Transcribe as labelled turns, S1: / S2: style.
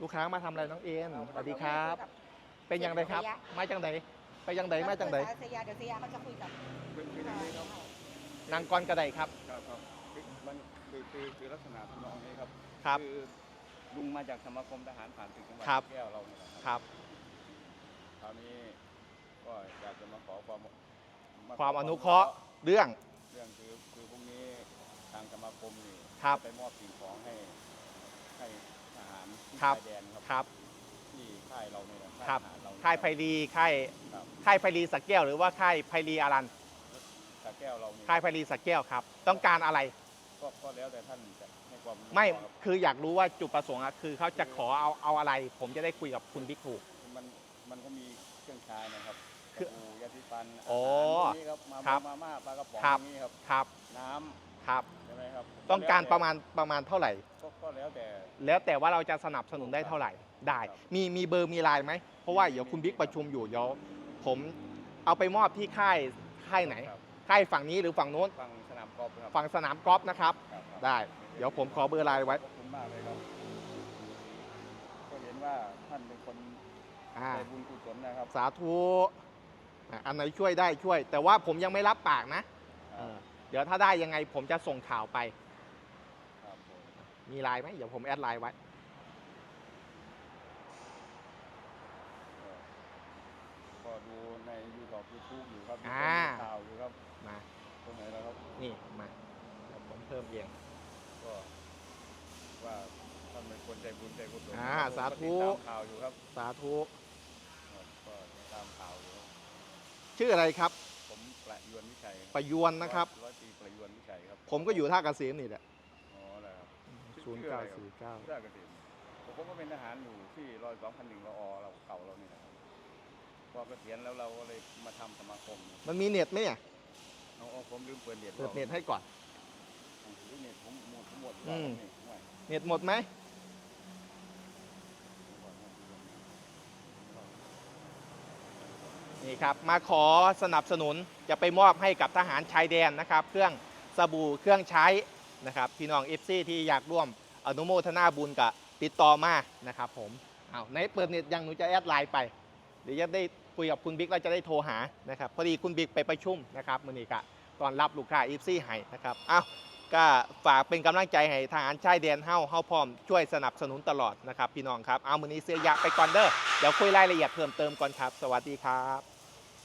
S1: ลูกค้ามาทำอะไรน้องเอ็นสวัสดีครับ เป็นยังไงครับ มาจังไดไปยังไดมาจังได
S2: เสียเดี๋ยวเสียเขาจะคุยกับ
S3: เป็นเป็นอย่างนี้ครับ
S1: นางกรกระไดครับ
S3: ครับครับคือมันคือคือคือลักษณะทำนองนี้ครับ
S1: ครับ
S3: อลุงมาจากสมาคมทหารผ่านศึกจังหวัด
S1: ครับ
S3: สระแก้วเราเนี่ยนะ
S1: ค
S3: ครับ
S1: รับ
S3: คราวนี้ก็อยากจะมาขอความ
S1: ความอนุเคราะห์เรื่อง
S3: เรื่องคือคือพรุ่งนี้ทางสมาคมนี่
S1: ครับ
S3: ไปมอบสิ่งของให้ให้ท หารที่
S1: ครับ
S3: ชายแดนครับ
S1: ครับ
S3: ที่ค่ายเราเนี่ยนะ
S1: ครับ
S3: ทหารเราเนี่ย
S1: ค่ายไพรีค่าย
S3: ครับ
S1: ค่ายไพรีสักแก้วหรือว่าค่ายไพรีอารัน
S3: สระแก้วเราเนี่ย
S1: ค่ายไพรีสักแก้วครับ ต้องการอะไร
S3: ก็ก็แล้วแต่ท่านจะให้ความอนุเคราะห์
S1: ไม่
S3: ครับ
S1: คืออยากรู้ว่าจุดประสงค์อะคือเขาจะขอเอาเอาอะไร ผมจะได้คุยกับคุณบิ๊กถูก
S3: มันมันก็มีเครื่องใช้นะครับ
S1: คือ
S3: สบู่ยาสีฟัน
S1: อ๋อ
S3: อาหารพวกนี้ครับมา
S1: ครับ
S3: มาม่าปลากระป๋อง
S1: ครับ
S3: อย่างนี้ครับ
S1: ครับ
S3: น้ำ
S1: ครับ
S3: ใช่ไหมครับ
S1: ต้องการประ
S3: แล้ว
S1: มาณประมาณเท่าไหร่
S3: แต่ก็ก็แล้วแต่
S1: แล้วแต่ว่าเราจะสนับสนุนได้เท่าไหร่ได้
S3: ครับ
S1: มีมีเบอร์มีไลน์ไหมเพราะว่าเดี๋ยวคุณบิ๊กประชุมอยู่เดี๋ยวผมเอาไปมอบที่ค่ายค่ายไหน
S3: ครับ
S1: ค่ายฝั่งนี้หรือฝั่งโน้น
S3: ฝั่งสนามกอล์ฟครับ
S1: ฝั่งสนามกอล์ฟนะครับ
S3: ครับครับ
S1: ได้ เดี๋ยวผมขอเบอร์ไลน์ไว้
S3: ขอบคุณมากเลยครับ ก็เห็นว่าท่านเป็นคน
S1: อ่า
S3: ใจบุญกุศลนะครับ
S1: สาธุอะอันไหนช่วยได้ช่วย แต่ว่าผมยังไม่รับปากนะเออเดี๋ยวถ้าได้ยังไงผมจะส่งข่าวไป
S3: ครับผม
S1: มีไลน์ไหมเดี๋ยวผมแอดไลน์ไว้
S3: ก็ก็ดูในยูทูบยูทูบอยู่ครับ
S1: อ่า
S3: มีข่าวอยู่ครับ
S1: มา
S3: ตรงไหนแล้วครับ
S1: นี่มาเดี๋ยวผมเพิ่มเอง
S3: ก็ว่าท่านเป็นคนใจบุญใจกุศล
S1: อ่า
S3: ครับผม
S1: สาธุ
S3: ก็ติดตามข่าวอยู่ครับ
S1: สาธุ
S3: ครับก็ติดตามข่าวอยู่ครับ
S1: ชื่ออะไรครับ
S3: ผมประยวนวิชัย
S1: ประยวนนะครับ
S3: ร้อยตรีประยวนวิชัยครับ
S1: ผมก็อยู่ท่าเกษมนี่แหละ
S3: อ๋ออะไรครับ
S1: ศูนย์เก้าสี่เก้า
S3: ได้เกษตรผมก็เป็นทหารอยู่ที่ร้อยสองพันหนึ่งรอเราเก่าเรานี่นะครับพอเกษียณแล้วเราก็เลยมาทำสมาคม
S1: มันมีเน็ตไหมเนี่ย
S3: เอาเอาผมลืมเปิดเน็ต
S1: เปิดเน็ตให้ก่อน
S3: เอาเน็ตผมหมดหมด
S1: อืม
S3: นี่ห่วย
S1: เน็ตหมดไหมนี่ครับ มาขอสนับสนุนจะไปมอบให้กับทหารชายแดนนะครับ เครื่องสบู่เครื่องใช้ นะครับพี่น้องเอฟซีที่อยากร่วมอนุโมทนาบุญกับติดต่อมานะครับผมเอาในเปิดเน็ตยังหนูจะแอดไลน์ไปเดี๋ยวจะได้คุยกับคุณบิ๊กแล้วจะได้โทรหานะครับพอดีคุณบิ๊กไปประชุมนะครับมือนี้กะตอนรับลูกค้าเอฟซีให้นะครับอ้าวก็ฝากเป็นกำลังใจให้ทหารชายแดนเฮาเฮาพร้อมช่วยสนับสนุนตลอดนะครับพี่น้องครับเอามือนี้เสียยะไปก่อนเด้อเดี๋ยวคุยรายละเอียดเพิ่มเติมก่อนครับ สวัสดีครับ